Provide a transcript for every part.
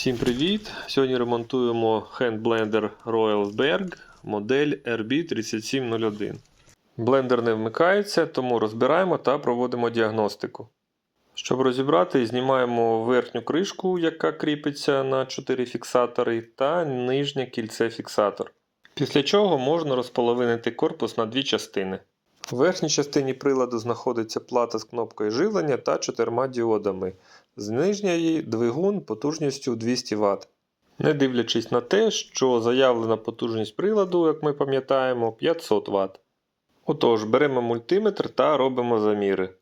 Всім привіт! Сьогодні ремонтуємо хендблендер Royal Berg модель RB3701. Блендер не вмикається, тому розбираємо та проводимо діагностику. Щоб розібрати, знімаємо верхню кришку, яка кріпиться на 4 фіксатори, та нижнє кільце фіксатор. Після чого можна розполовинити корпус на дві частини. В верхній частині приладу знаходиться плата з кнопкою живлення та чотирма діодами. З нижньої двигун потужністю 200 Вт. Не дивлячись на те, що заявлена потужність приладу, як ми пам'ятаємо, 500 Вт. Отож, беремо мультиметр та робимо заміри.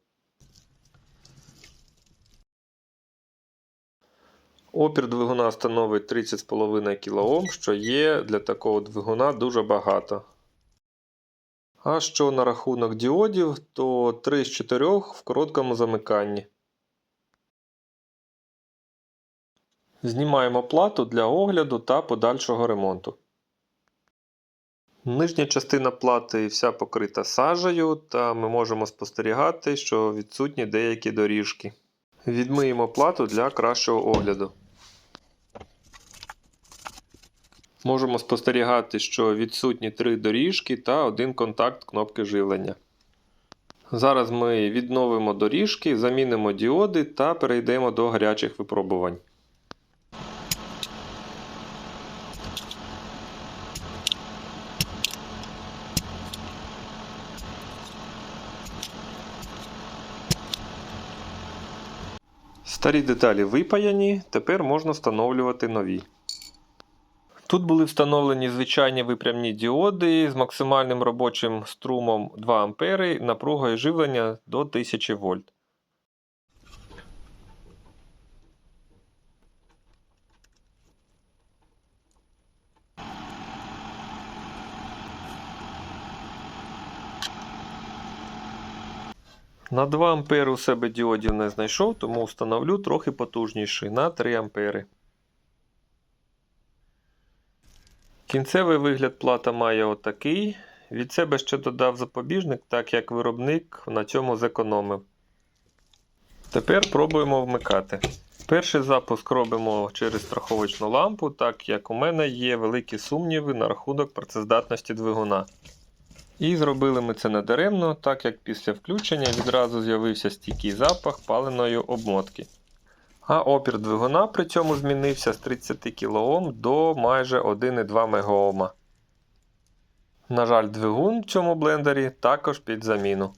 Опір двигуна становить 30,5 кОм, що є для такого двигуна дуже багато. А що на рахунок діодів, то 3 з 4 в короткому замиканні. Знімаємо плату для огляду та подальшого ремонту. Нижня частина плати вся покрита сажею, та ми можемо спостерігати, що відсутні деякі доріжки. Відмиємо плату для кращого огляду. Можемо спостерігати, що відсутні три доріжки та один контакт кнопки живлення. Зараз ми відновимо доріжки, замінимо діоди та перейдемо до гарячих випробувань. Старі деталі випаяні, тепер можна встановлювати нові. Тут були встановлені звичайні випрямні діоди з максимальним робочим струмом 2 А, напругою живлення до 1000 вольт. На 2 А у себе діодів не знайшов, тому встановлю трохи потужніший на 3 А. Кінцевий вигляд плата має отакий. Від себе ще додав запобіжник, так як виробник на цьому зекономив. Тепер пробуємо вмикати. Перший запуск робимо через страховочну лампу, так як у мене є великі сумніви на рахунок працездатності двигуна. І зробили ми це недаремно, так як після включення відразу з'явився стійкий запах паленої обмотки. А опір двигуна при цьому змінився з 30 кОм до майже 1,2 МОм. На жаль, двигун в цьому блендері також під заміну.